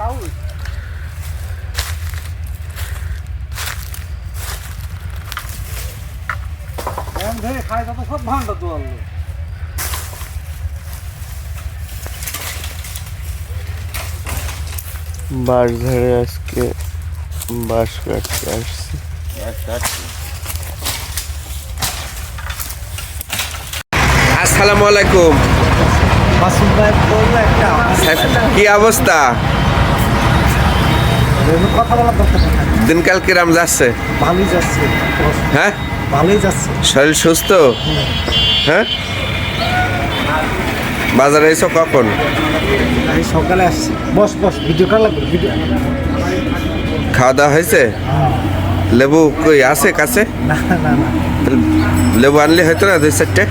না তাহলে খাই তো সব ভাঙটা দোয়াল বাঁশ ধারে আজকে বাঁশ কাটতে আসছি। আসসালামু আলাইকুম। কি অবস্থা? কথা বলার দরকার দিনকাল কিরাম যাচ্ছে। ভালোই যাচ্ছে। হ্যাঁ? ভালোই যাচ্ছে। শরীর সুস্থ? হ্যাঁ? বাজারে এসো কখন? আমি সকালে আসছি। বস বস ভিডিও লাগবে? ভিডিও খাওয়া দাওয়া হয়েছে? লেবু কই আছে কাছে? না না না। লেবু আনলে হয়তো না দুই চারটে।